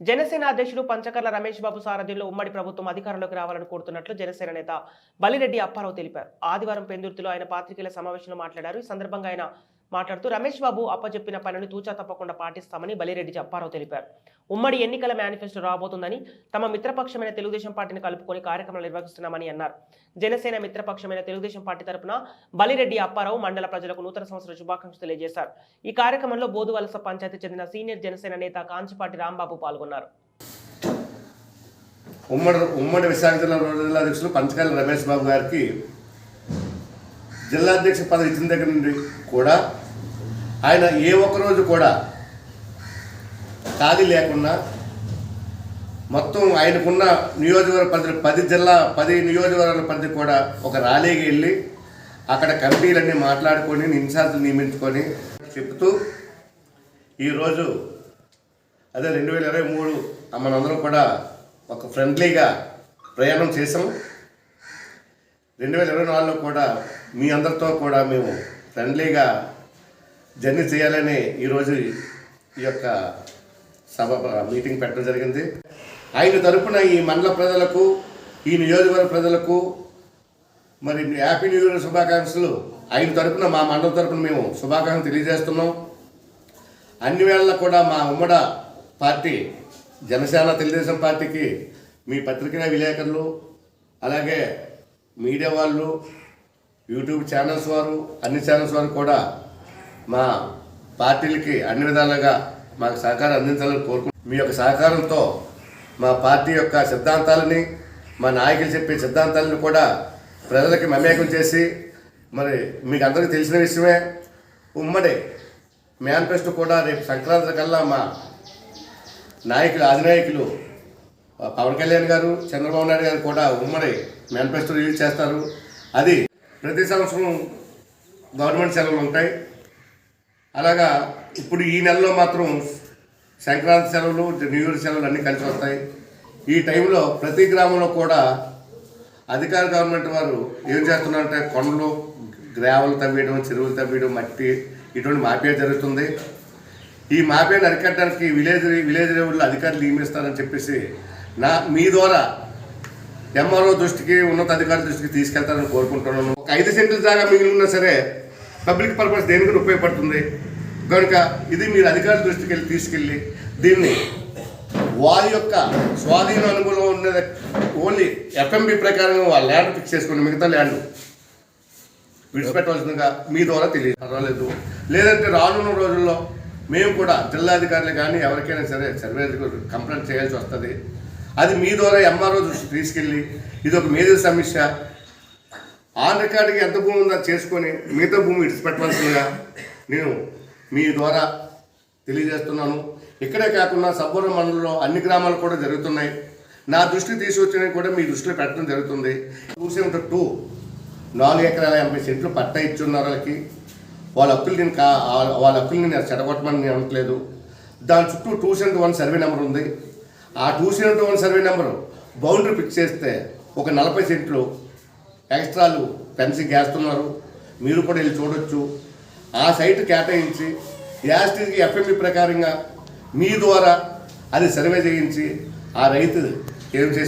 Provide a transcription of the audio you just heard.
జనసేన అధ్యక్షుడు పంచకర్ల రమేష్ బాబు సారథ్యంలో ఉమ్మడి ప్రభుత్వం అధికారంలోకి రావాలని కోరుతున్నట్లు జనసేన నేత బలిరెడ్డి అప్పారావు తెలిపారు. ఆదివారం పెందుర్తిలో ఆయన పాత్రికేయుల సమావేశంలో మాట్లాడారు. ఈ సందర్భంగా ఆయన మాట్లాడుతూ రమేష్ బాబు అప్పచెప్పిన పనిని తూచా తప్పకుండా పాటిస్తామని బలిరెడ్డి అప్పారావు తెలిపారు. ఉమ్మడి ఎన్నికల మేనిఫెస్టో రాబోతుందని తమ మిత్రపక్షమైన తెలుగుదేశం పార్టీని కలుపుకొని కార్యక్రమాలు నిర్వహిస్తున్నామని అన్నారు. జనసేన మిత్రపక్షమైన తెలుగుదేశం పార్టీ తరపున బలిరెడ్డి అప్పారావు మండల ప్రజలకు నూతన సంవత్సర శుభాకాంక్షలు తెలియజేశారు. ఈ కార్యక్రమంలో బోధువలస పంచాయతీ చెందిన సీనియర్ జనసేన నేత కాంచిపాటి రాంబాబు పాల్గొన్నారు. ఉమ్మడి ఉమ్మడి విశాఖ జిల్లా జిల్లా అధ్యక్షులు పంచకాల రమేష్ బాబు గారికి జిల్లా అధ్యక్ష పదవి ఇచ్చిన దగ్గర నుండి కూడా ఆయన ఏ ఒక్క రోజు కూడా ఖాళీ లేకుండా మొత్తం ఆయనకున్న నియోజకవర్గ పరిధి పది జిల్లా పది నియోజకవర్గాల పరిధి కూడా ఒక ర్యాలీకి వెళ్ళి అక్కడ కమిటీలన్నీ మాట్లాడుకొని ఇన్ఛార్జ్లు నియమించుకొని చెప్తూ ఈరోజు అదే రెండు వేల ఇరవై మూడు మనందరం కూడా ఒక ఫ్రెండ్లీగా ప్రయాణం చేసాం రెండు వేల ఇరవై నాలుగులో కూడా మీ అందరితో కూడా మేము ఫ్రెండ్లీగా జర్నీ చేయాలని ఈరోజు ఈ యొక్క సభ మీటింగ్ పెట్టడం జరిగింది. ఆయన తరపున ఈ మండల ప్రజలకు ఈ నియోజకవర్గ ప్రజలకు మరి హ్యాపీ న్యూ ఇయర్ శుభాకాంక్షలు. ఆయన తరపున మా మండలం తరపున మేము శుభాకాంక్షలు తెలియజేస్తున్నాం. అన్ని వేళలా కూడా మా ఉమ్మడ పార్టీ జనసేన తెలుగుదేశం పార్టీకి మీ పత్రికా విలేకరులు అలాగే మీడియా వాళ్ళు యూట్యూబ్ ఛానల్స్ వారు అన్ని ఛానల్స్ వారు కూడా మా పార్టీలకి అన్ని విధాలుగా మాకు సహకారం అందించాలని కోరుకుంటున్నాం మీ యొక్క సహకారంతో మా పార్టీ యొక్క సిద్ధాంతాలని మా నాయకులు చెప్పే సిద్ధాంతాలను కూడా ప్రజలకి మమేకం చేసి మరి మీకు అందరికీ తెలిసిన విషయమే ఉమ్మడి మేనిఫెస్టో కూడా రేపు సంక్రాంతి కల్లా మా నాయకులు అధినాయకులు పవన్ కళ్యాణ్ గారు చంద్రబాబు నాయుడు గారు కూడా ఉమ్మడి మేనిఫెస్టో రిలీజ్ చేస్తారు. అది ప్రతి సంవత్సరం గవర్నమెంట్ సెలవులు ఉంటాయి. అలాగా ఇప్పుడు ఈ నెలలో మాత్రం సంక్రాంతి సెలవులు న్యూ ఇయర్ సెలవులు అన్నీ కలిసి వస్తాయి. ఈ టైంలో ప్రతి గ్రామంలో కూడా అధికార గవర్నమెంట్ వారు ఏం చేస్తున్నారంటే కొండలు గ్రావలు తవ్వేయడం చెరువులు తవ్వేయడం మట్టి ఇటువంటి మాఫియా జరుగుతుంది. ఈ మాఫియాను అరికట్టడానికి విలేజ్ విలేజ్ లెవెల్లో అధికారులు నియమిస్తారని చెప్పేసి నా మీ ద్వారా ఎంఆర్ఓ దృష్టికి ఉన్నత అధికారుల దృష్టికి తీసుకెళ్తారని కోరుకుంటున్నాను. ఒక ఐదు సెంట్ల జాగా మిగిలి ఉన్నా సరే పబ్లిక్ పర్పస్ దేనికి ఉపయోగపడుతుంది? కనుక ఇది మీరు అధికారుల దృష్టికి వెళ్ళి తీసుకెళ్ళి దీన్ని వారి యొక్క స్వాధీన అనుభవం ఉన్నది ఓన్లీ ఎఫ్ఎంబి ప్రకారం వాళ్ళ ల్యాండ్ ఫిక్స్ చేసుకోండి మిగతా ల్యాండ్ విడిచిపెట్టవలసిందిగా మీ ద్వారా తెలియదు. పర్వాలేదు. లేదంటే రానున్న రోజుల్లో మేము కూడా జిల్లాధికారులు కానీ ఎవరికైనా సరే సర్వే కంప్లైంట్ చేయాల్సి వస్తుంది. అది మీ ద్వారా ఎంఆర్ఓ తీసుకెళ్ళి ఇది ఒక మేజర్ సమస్య. ఆన్ రికార్డుకి ఎంత భూమి ఉందో చేసుకొని మిగతా భూమి విడిచిపెట్టవలసిందిగా నేను మీ ద్వారా తెలియజేస్తున్నాను. ఇక్కడే కాకుండా సబ్బూర మండలంలో అన్ని గ్రామాలు కూడా జరుగుతున్నాయి. నా దృష్టి తీసుకొచ్చినవి కూడా మీ దృష్టిలో పెట్టడం జరుగుతుంది. టూ సెవెంటీ టూ నాలుగు ఎకరాల ఎనభై సెంట్లు పట్టా ఇచ్చున్నారు వాళ్ళకి. వాళ్ళ హక్కులు నేను కా వాళ్ళ హక్కులు నేను చెడగొట్టమని నేను అనట్లేదు. దాని చుట్టూ two seventy one survey number ఉంది. ఆ two seventy one survey number boundary fix చేస్తే ఒక నలభై సెంట్లు ఎక్స్ట్రాలు పెన్సి గేస్తున్నారు మీరు కూడా వెళ్ళి చూడొచ్చు. ఆ సైట్ కేటాయించి యాస్టీకి ఎఫ్ఎంఈ ప్రకారంగా మీ ద్వారా అది సర్వే చేయించి ఆ రైతు ఏం చేసి